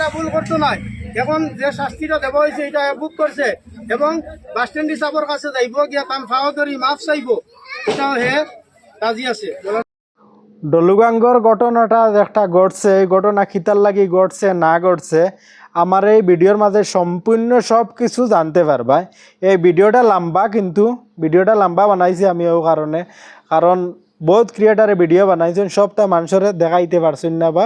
এলা ভুল করতো নাই। এখন যে শাস্তিটা দেওয়া হয়েছে, এটা বুক করছে এবং বাস স্ট্যান্ড হিসাবের কাছে যাইব, গিয়া তান ফাওয়া ধরি মাফ চাইব। এটাও হে রাজি আছে। ডলুগাঙ্গর ঘটনাটা একটা ঘটছে, এই ঘটনা খিতার লাগি ঘটছে, না ঘটছে, আমার এই ভিডিওর মাঝে সম্পূর্ণ সব কিছু জানতে পারবা। এই ভিডিওটা লম্বা, কিন্তু ভিডিওটা লম্বা বানাইছি আমি ও কারণে। কারণ বহুত ক্রিয়েটারে ভিডিও বানাইছেন, সবটা মানুষের দেখাইতে পারছেন না বা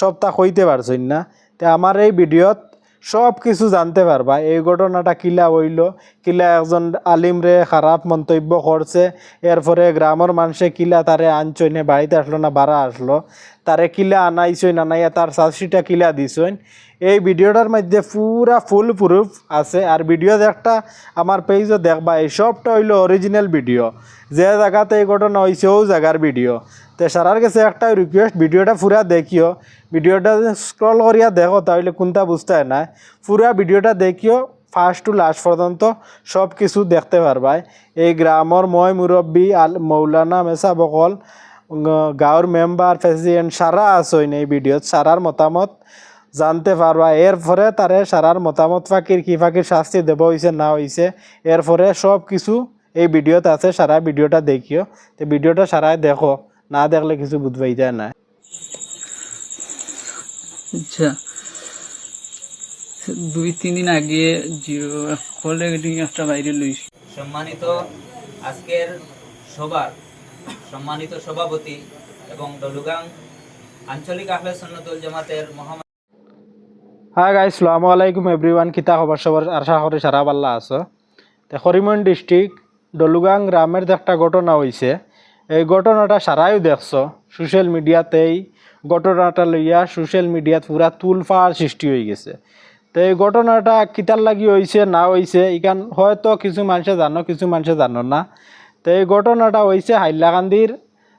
সবটা কইতে পারছেন না। তে আমার এই ভিডিওত সব কিছু জানতে পারবা। এই ঘটনাটা কিলা হইল, কিলা একজন আলিম রে খারাপ মন্তব্য করছে, এরপরে গ্রামের মানুষে কিলা তারে আনচইনে বাড়িতে আসলো না, বাড়া আসলো। তারে কিলা আনাইছই না নাইয়া তার শাস্তিটা কিলা দিছইন। এই ভিডিওটার মধ্যে পুরা ফুল প্রুফ আছে। আর ভিডিও একটা আমার পেজও দেখবা, এই সবটা হইল অরিজিনাল ভিডিও যে জায়গাতে এই ঘটনা হয়েছে ও জায়গার ভিডিও তো সারার কাছে একটা রিকোয়েস্ট ভিডিওটা পুরা দেখিও। ভিডিওটা স্ক্রল করিয়া দেখো, তাহলে কোনটা বুঝতে না পুরা ভিডিওটা দেখিও ফার্স্ট টু লাস্ট পর্যন্ত সব কিছু দেখতে পারবাই। এই গ্রামের ময় মুরব্বী আল, মৌলানা মেসা বকল গাঁৱৰ মেম্বাৰ প্ৰেচিডেণ্ট সারা আসইন এই ভিডিওত সারার মতামত জানতে পারবা এরপরে তারে সারার মতামত ফাঁকির কি ফাঁকির শাস্তি দেব হয়েছে না হয়েছে এরপরে সব কিছু এই ভিডিওতে আছে। সারা ভিডিওটা দেখিও। তো ভিডিওটা সারাই দেখো। না দেখলে কিছু বুঝবাই যায় না আচ্ছা। দুই তিন দিন আগে জিও কল একটা বাইরে লইছি সম্মানিত আজকের সবার সম্মানিত সভাপতি এবং ডলুগাং আঞ্চলিক আহলে সন্ন্যতুল জামাতের মহাম হ্যাঁ গাই সালামু আলাইকুম এভরিওয়ান কিতা খবর সবার আশা করি সারা পাল্লা আছো। তো করিমগঞ্জ ডিস্ট্রিক্ট ডলুগাং গ্রামের একটা ঘটনা হয়েছে এই ঘটনাটা সারাইও দেখছ। সোশ্যাল মিডিয়াতেই ঘটনাটা লইয়া সোশ্যাল মিডিয়াত পুরা তুলফার সৃষ্টি হয়ে গেছে। তো এই ঘটনাটা কিতার লাগি হয়েছে না হয়েছে ইখান হয়তো কিছু মানুষে জানো, কিছু মানুষে জানো না। তো এই ঘটনাটা হয়েছে হাইলাকান্দির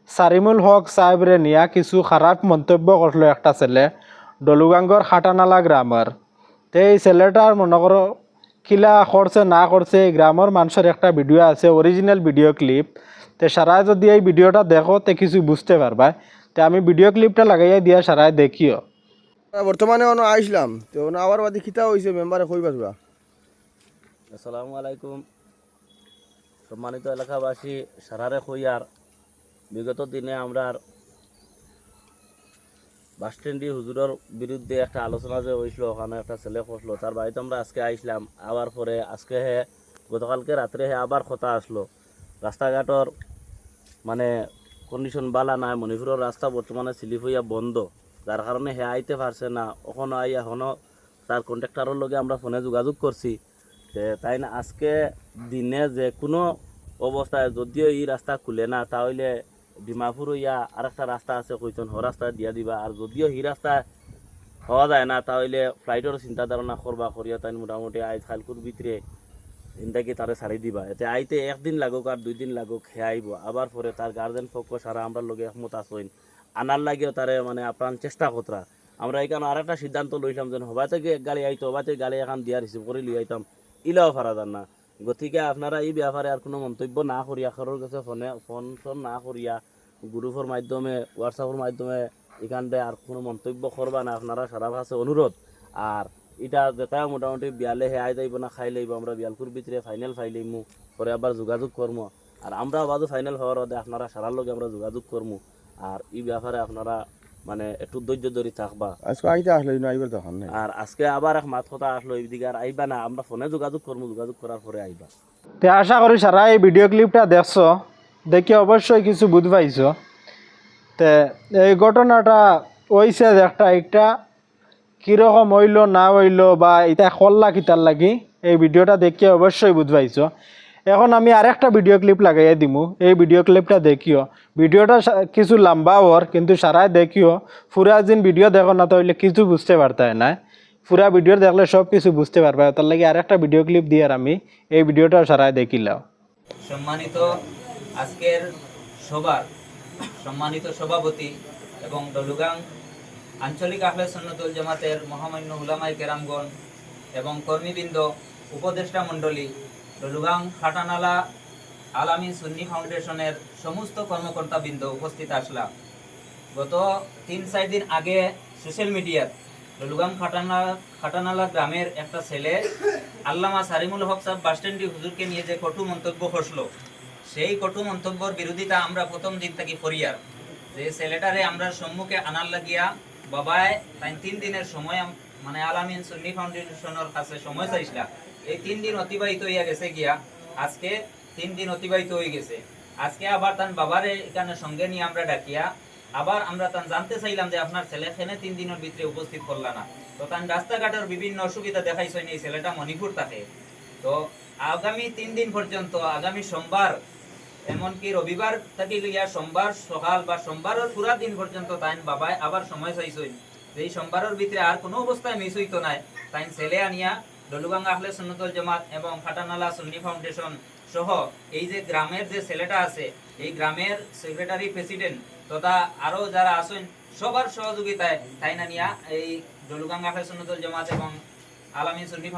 সারিমুল হক সাহেবরে নিয়া কিছু খারাপ মন্তব্য করল একটা ছেলে ডলুগাঙ্গর খাটানালা গ্রামের তো এই ছেলেটার মনে করো কিলা করছে না করছে এই গ্রামের মানুষের একটা ভিডিও আছে অরিজিনাল ভিডিও ক্লিপ তো সারাই যদি এই ভিডিওটা দেখো তো কিছু বুঝতে পারবা তো আমি ভিডিও ক্লিপটা লাগাইয়া দিয়া সারাই দেখিও। বর্তমানে অন আইসলাম তো আবার বাদে কিতা হইছে মেম্বারে কইবা তোরা আসসালামু আলাইকুম। সম্মানিত এলাকাবাসী, সারারে হইয়ার বিগত দিনে আমরা বাস স্ট্যান্ডি হুজুরের বিরুদ্ধে একটা আলোচনা যে হয়েছিল, ওখানে একটা ছেলে খসলো তার বাড়িতে আমরা আজকে আইসলাম, আবার পরে আজকে হে, গতকালকে রাত্রে হে আবার কথা আসলো। রাস্তাঘাটর মানে কন্ডিশন বালা নাই, মণিপুরের রাস্তা বর্তমানে স্লিপ হইয়া বন্ধ, যার কারণে হে আইতে পারছে না ওখানে আই এখনও তার কন্ট্রাক্টরের লগে আমরা ফোনে যোগাযোগ করছি। যে তাই না, আজকে দিনে যে কোনো অবস্থায় যদিও এই রাস্তা খুলে না, তাহলে ডিমাপুর ইয়া আর একটা রাস্তা আছে কইতন হ রাস্তা দিয়া দিবা। আর যদিও হি রাস্তা হওয়া যায় না, তাহলে ফ্লাইটের চিন্তা ধারণা করবা করিয়া তাই মোটামুটি আইজ খালকুর ভিতরে ইন্দাকে তারে ছাড়ি দিবা। এতে আইতে একদিন লাগুক আর দুই দিন লাগুক হে আইব আবার পরে তার গার্জেন পক্ষ সারা আমরা লগে একমত আসইন আনার লাগেও তারে মানে আপ্রাণ চেষ্টা কতরা আমরা এখানে আরেকটা সিদ্ধান্ত লইলাম যেন হবা থেকে এক গাড়ি আইতো হবা থেকে গাড়ি এখন দিয়া রিসিভ করে লিয়ে আইতাম। ইলাও ফারা যান না। গতিকে আপনারা এই ব্যাপারে আর কোনো মন্তব্য না করিয়া, কারোর কাছে ফোনে ফোন ফোন না করিয়া গ্রুপের মাধ্যমে হোয়াটসঅ্যাপের মাধ্যমে এখান থেকে আর কোনো মন্তব্য করবা না, আপনারা সারা কাছে অনুরোধ। আর এটা যেটা মোটামুটি বিয়ালে হে আই যাইব না, খাই লইব, আমরা বিয়ালকুর ভিতরে ফাইনাল ফাই লইমু, পরে আবার যোগাযোগ করব আর আমরা বাদু ফাইনাল হওয়ার বাদে আপনারা সারার লগে আমরা যোগাযোগ করব আর এই ব্যাপারে আপনারা মানে একটু ধৈর্য ধরে থাকবা। আজকে আইতে আসলে না আইবার তখন নাই। আর আজকে আবার এক মাত কথা আসলো এইদিকে আর আইবা না আমরা ফোনে যোগাযোগ করব যোগাযোগ করার পরে আইবা। তো আশা করি সারা এই ভিডিও ক্লিপটা দেখছ দেখে অবশ্যই কিছু বুঝ পাইছো তে এই ঘটনাটা হইছে যে একটা একটা কীরকম হইল না হইল বা এটা করলা কিতার লাগি এই ভিডিওটা দেখে অবশ্যই বুঝ পাইছো এখন আমি আরেকটা ভিডিও ক্লিপ লাগাইয়া দিমু। এই ভিডিও ক্লিপটা দেখিও। ভিডিওটা কিছু লম্বা ওর কিন্তু সারাই দেখিও। পুরা দিন ভিডিও দেখো না, তাহলে কিছু বুঝতে পারতে না। পুরা ভিডিও দেখলে সব কিছু বুঝতে পারবে। তার লাগে আরেকটা ভিডিও ক্লিপ দিয়ে আর আমি এই ভিডিওটা সারাই দেখিলাম সম্মানিত আজকের সবার সম্মানিত সভাপতি এবং ডলুগাং আঞ্চলিক আহলে সন্ন্যতুল জামাতের মহামান্য হুলামাই কেরামগণ এবং কর্মীবৃন্দ, উপদেষ্টা মণ্ডলী ডলুগাং খাটানালা আলামী সুন্নি ফাউন্ডেশনের সমস্ত কর্মকর্তাবৃন্দ উপস্থিত আসলাম। গত তিন, চার দিন আগে সোশ্যাল মিডিয়ার লুলুগাম খাটানালা খাটানালা গ্রামের একটা ছেলে আল্লামা সারিমুল হক সাহেব বাসস্ট্যান্ডি হুজুরকে নিয়ে যে কটু মন্তব্য করল সেই কটু মন্তব্যর বিরোধিতা আমরা প্রথম দিন থেকে ফরিয়ার। যে ছেলেটারে আমরা সম্মুখে আনার লাগিয়া, বাবায়, তাই তিন দিনের সময় মানে আলামিন সুন্নি ফাউন্ডেশনের কাছে সময় চাইছিলা এই তিন দিন অতিবাহিত হইয়া গেছে গিয়া, আজকে তিন দিন অতিবাহিত হয়ে গেছে। আজকে আবার তার বাবারে এখানে সঙ্গে নিয়ে আমরা ডাকিয়া, আবার আমরা তান জানতে চাইলাম যে আপনার ছেলে খেনে তিন দিনের ভিতরে উপস্থিত করলা না। তো তান রাস্তাঘাটের বিভিন্ন অসুবিধা দেখাইছেন এই ছেলেটা মণিপুর থাকে তো আগামী তিন দিন পর্যন্ত, আগামী সোমবার, এমনকি রবিবার থেকে লইয়া সোমবার সকাল বা সোমবারের পুরা দিন পর্যন্ত তাইন বাবাই আবার সময় চাইছই যে এই সোমবারের ভিতরে আর কোনো অবস্থায় মিস হইতো নাই তাই ছেলে আনিয়া ডলুগাঙ্গা আহলে সুন্নতুল জামাত এবং খাটানালা সুন্নি ফাউন্ডেশন সহ এই যে গ্রামের যে ছেলেটা আছে, এই গ্রামের সেক্রেটারি প্রেসিডেন্ট তথা আরও যারা আছেন, সবার সহযোগিতায় এই ডলুগাঙ্গা আহলে সুন্নতুল জামাত এবং আলামিন সুন্নি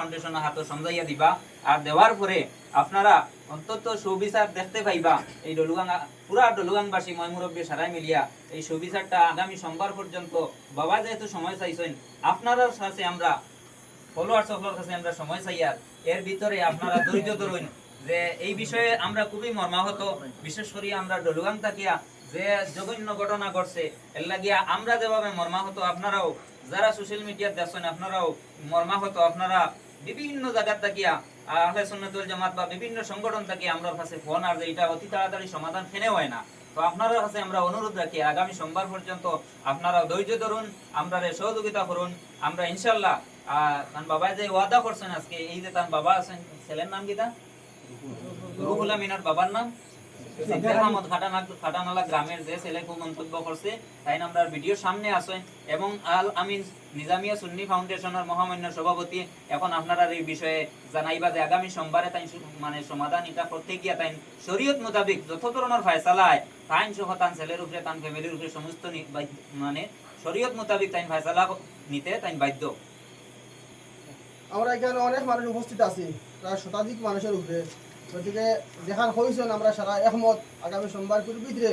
হাতে সমজাইয়া দিবা আর দেওয়ার পরে আপনারা অন্তত সুবিচার দেখতে পাইবা এই ডলুগাঙ্গা পুরা ডলুগাংবাসী ময়মুরব্বী সারাই মিলিয়া এই সুবিচারটা আগামী সোমবার পর্যন্ত, বাবা যেহেতু সময় চাইছেন আপনারা আমরা ফলোয়ার সকলের কাছে আমরা সময় চাই আর এর ভিতরে আপনারা যে এই বিষয়ে আমরা খুবই মর্মাহত। বিশেষ করে আমরা থাকিয়া যে জঘন্য ঘটনা ঘটছে, এর লাগিয়া আমরা যেভাবে মর্মাহত, আপনারাও যারা সোশ্যাল দেখছেন আপনারাও মর্মাহত, আপনারা বিভিন্ন জায়গা থাকিয়া, আহলে জামাত বা বিভিন্ন সংগঠন থেকে আমরা কাছে ফোন আর এটা অতি তাড়াতাড়ি সমাধান ফেনে হয় না। তো আপনার কাছে আমরা অনুরোধ রাখি, আগামী সোমবার পর্যন্ত আপনারা ধৈর্য ধরুন আমরা সহযোগিতা করুন, আমরা ইনশাল্লাহ তার বাবা যে ওয়াদা করছেন আজকে, এই যে তার বাবা আছেন, ছেলের নাম রুহুল আমিনার বাবার নাম? গ্রামের যে ছেলে খুব মন্তব্য করছে, তাই আমরা ভিডিও সামনে আসেন এবং আল আমিন নিজামিয়া সুন্নি ফাউন্ডেশনের মহামান্য সভাপতি, এখন আপনারা এই বিষয়ে জানাইবা যে আগামী সোমবারে তাই মানে সমাধান এটা করতে গিয়া তাই শরীয়ত মোতাবিক যত ধরনের ফয়সালায় তাইন সহ তান ছেলের উপরে তান ফ্যামিলির উপরে সমস্ত মানে শরীয়ত মোতাবিক তাই ফয়সালা নিতে তাই বাধ্য। আমরা এখানে অনেক মানুষ উপস্থিত আছি প্রায় শতাধিক মানুষের উপরে। গতিকে দেখার হয়েছেন আমরা সারা একমত আগামী সোমবার কুর ভিতরে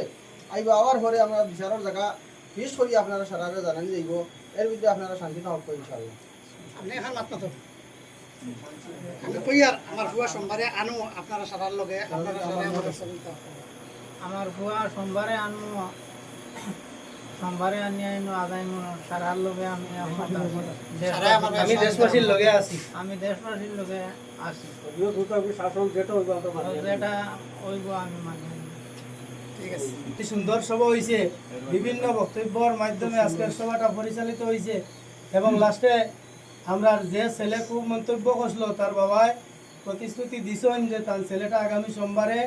আইব আবার পরে আমরা বিচারের জায়গা ফিস করি আপনারা সারা জানানি যাইব। এর ভিতরে আপনারা শান্তি পাব ইনশাল্লাহ আপনি এখন মাত মাতো আমি কই আর আমার ফুয়া সোমবারে আনো আপনারা সারার লগে আপনারা সারাই আমাদের সহযোগিতা করুন। আমার বুয়া সোমবারে আনব সোমবারে আনি আইনো আগাইমো সারার লগে আমি আমি দেশবাসীর লগে আছি। আমি দেশবাসীর লগে আছি। শাসন যেটা হইব যেটা ওইব আমি মানি ঠিক আছে। অতি সুন্দর সভা হয়েছে বিভিন্ন বক্তব্যর মাধ্যমে আজকের সভাটা পরিচালিত হয়েছে এবং লাস্টে আমরা যে ছেলে খুব মন্তব্য করছিল তার বাবায় প্রতিশ্রুতি দিছেন যে তার ছেলেটা আগামী সোমবারে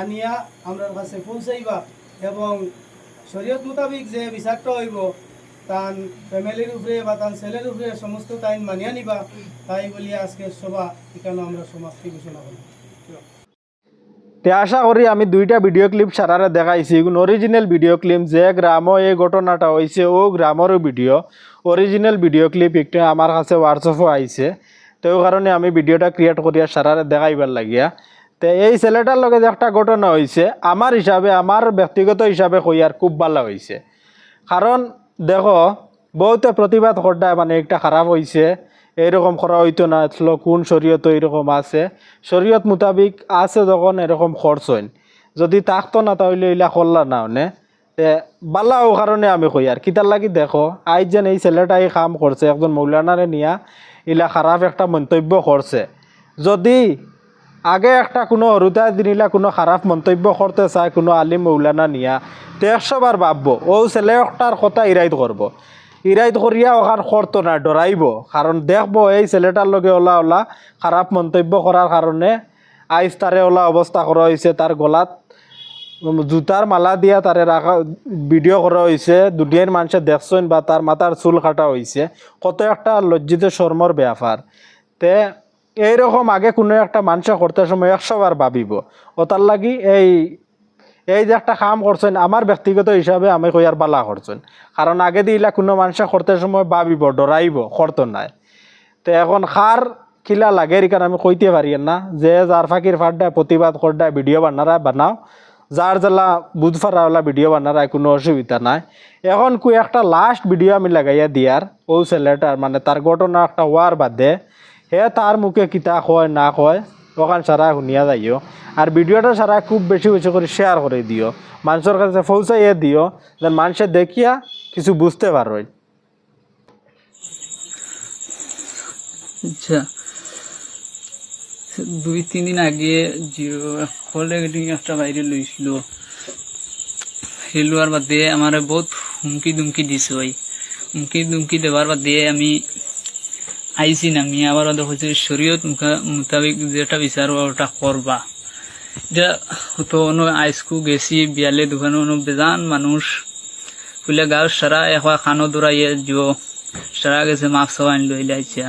আনিয়া আমরা কাছে পৌঁছাইবা। এবং শরীয়ত মোতাবিক যে বিচারটা হইব তার ফ্যামিলির উপরে বা তার ছেলের উপরে সমস্ত তাই মানিয়া নিবা, তাই বলি আজকের সভা এখানে আমরা সমাপ্তি ঘোষণা করি তে আশা করি আমি দুইটা ভিডিও ক্লিপ সারারে দেখাইছি। অরিজিনাল ভিডিও ক্লিপ যে গ্রামও এই ঘটনাটা হয়েছে ও গ্রামেরও ভিডিও অরিজিনাল ভিডিও ক্লিপ একটু আমার কাছে হোয়াটসঅ্যাপও আইছে। তো কারণে আমি ভিডিওটা ক্রিয়েট করিয়া সারারে দেখাইবার লাগিয়া। তো এই ছেলেটার লগে একটা ঘটনা হয়েছে আমার হিসাবে আমার ব্যক্তিগত হিসাবে কইয়ার খুব ভালো হয়েছে কারণ দেখো, বহুতে প্রতিবাদ করতে মানে একটা খারাপ হয়েছে এরকম করা হইতো না আসলে কোন শরীয়ত এরকম আছে। শরীয়ত মোতাবিক আছে যখন এরকম খরচ হইন। যদি থাকতো না, তাহলে এইলা করলা না মানে বালাও কারণে আমি কই আর কিতার লাগি দেখো আইজ যেন এই ছেলেটা কাম করছে একজন মৌলানারে নিয়া ইলা খারাপ একটা মন্তব্য করছে যদি আগে একটা কোনো অরুতা দিনিলা কোনো খারাপ মন্তব্য করতে চায় কোনো আলিম মৌলানা নিয়া। তো একশোবার ভাববো ও ছেলে একটার কথা ইরাইত করব। ইরাইত করিয়া ওখান করতো না ডরাইব কারণ দেখব, এই ছেলেটার লগে ওলা ওলা খারাপ মন্তব্য করার কারণে আইস তারে ওলা অবস্থা করা হয়েছে তার গলাত জুতার মালা দিয়া তারে রাখা ভিডিও করা হয়েছে দুনিয়ার মানুষে দেখছেন বা তার মাথার চুল কাটা হয়েছে কত একটা লজ্জিত শর্মর ব্যাপার তে এইরকম আগে কোনো একটা মানুষে করতে সময় একশোবার ভাবিব। ও তার লাগি এই এই যে একটা কাম করছেন, আমার ব্যক্তিগত হিসাবে আমি কইয়ার বালা করছেন। কারণ আগে দিলা কোনো মানুষে করতে সময় ভাবিব, ডরাইব, করতো নাই। তো এখন খার কিলা লাগে এখানে আমি কইতে পারি না যে যার ফাঁকির ফাড্ডা প্রতিবাদ করডা ভিডিও বানারা বানাও। যার জ্বালা বুধফারাওয়ালা ভিডিও বানার আর কোনো অসুবিধা নাই। এখন কই একটা লাস্ট ভিডিও আমি লাগাইয়া দিয়ার ও ছেলেটার মানে তার ঘটনা একটা হওয়ার বাদে হে তার মুখে কিতা কয়, না কয় ওখান সারা শুনিয়া যাইও। আর ভিডিওটা সারা খুব বেশি বেশি করে শেয়ার করে দিও। মানুষের কাছে পৌঁছাইয়ে দিও, যেন মানুষে দেখিয়া কিছু বুঝতে পারোই আচ্ছা। দুই তিন দিন আগে জিরো কলেজ একটা বাইরে লইছিল লোয়ার বাদে আমার বহুত হুমকি দুমকি দিছে ওই হুমকি দুমকি দেওয়ার বাদে আমি আইসি নামি আবার ওদের হচ্ছে শরীয়ত মোতাবেক যেটা বিচার ওটা করবা। এটা তো অন্য আইসকু গেছি, বিয়ালে দোকানে অন্য বেজান মানুষ। ফুলে গাঁও সারা এখন খানো দৌড়াইয়ে জিও সারা গেছে মাছ সবাই লই লাইছে।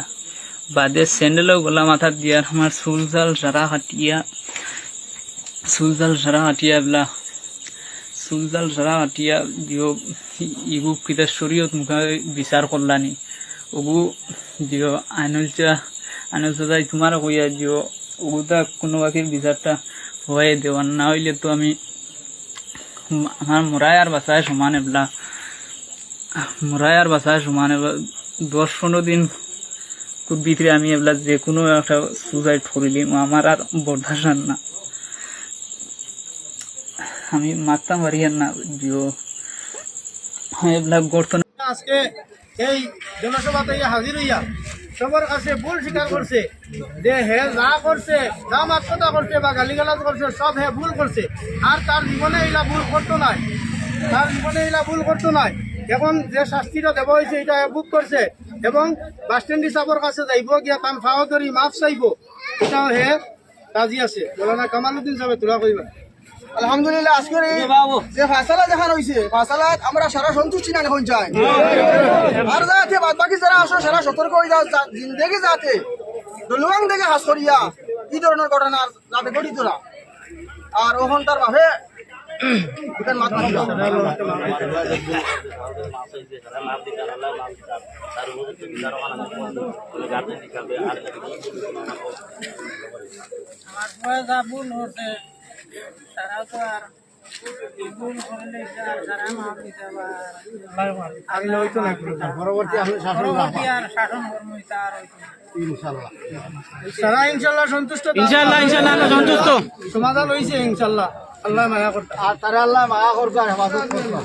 বাদে স্যান্ডেলও গলা মাথা দিয়ার আমার চুল জাল সারা হাটিয়া চুল জাল সারা হাটিয়া বলা। চুল জাল সারা হাটিয়া জিও ইগু কিতা শরীয়ত মুখা বিচার করলানি ওগু জিও আইনলচা আইনলচা যাই তোমার কইয়া জিও। ওগুতা কোনো বাকির বিচারটা হয়ে দেওয়ার না হইলে তো আমি আমার মরায় আর বাসায় সমান এবলা। মরায় আর বাসায় সমান এবার দশ পনেরো দিন ভিতরে আমি এবলা যে কোনো একটা সুসাইড করিলিম আমার আর বরদাস্ত আর না। আমি মারতাম পারি না, জিও। এবলা গর্ত আজকে এই জনসভাতে ইয়া হাজির হইয়া সবার কাছে ভুল স্বীকার করছে যে হে যা করছে যা মাত্রতা করছে বা গালিগালাজ করছে সব হে ভুল করছে। আর তার জীবনে এইলা ভুল করতো নাই। তার জীবনে এইলা ভুল করতো নাই। এখন যে শাস্তিটা দেওয়া হয়েছে এটা বুক করছে। এবং বাস স্ট্যান্ড হিসাবের কাছে যাইব গিয়া তান ফাও ধরি মাফ চাইব। এটাও হে রাজি আছে। বলে না কামালুদ্দিন সাহেব তোলা কইবা আলহামদুলিল্লাহ আজকের যে ফাসালা দেখানো হয়েছে ফাসালাত আমরা সারা সন্তুষ্টি না এখন চাই আর যাতে যারা আসো সতর্ক হয়ে যাও জিন্দেগি যাতে। থেকে হাস করিয়া ধরনের ঘটনা যাতে ঘটিত আর ওখান তার ভাবে না সমাধান হইছে ইনশাল্লাহ আল্লাহ মায়া করতে আর তারা আল্লাহ মায়া করবে আর হেফাজত করবে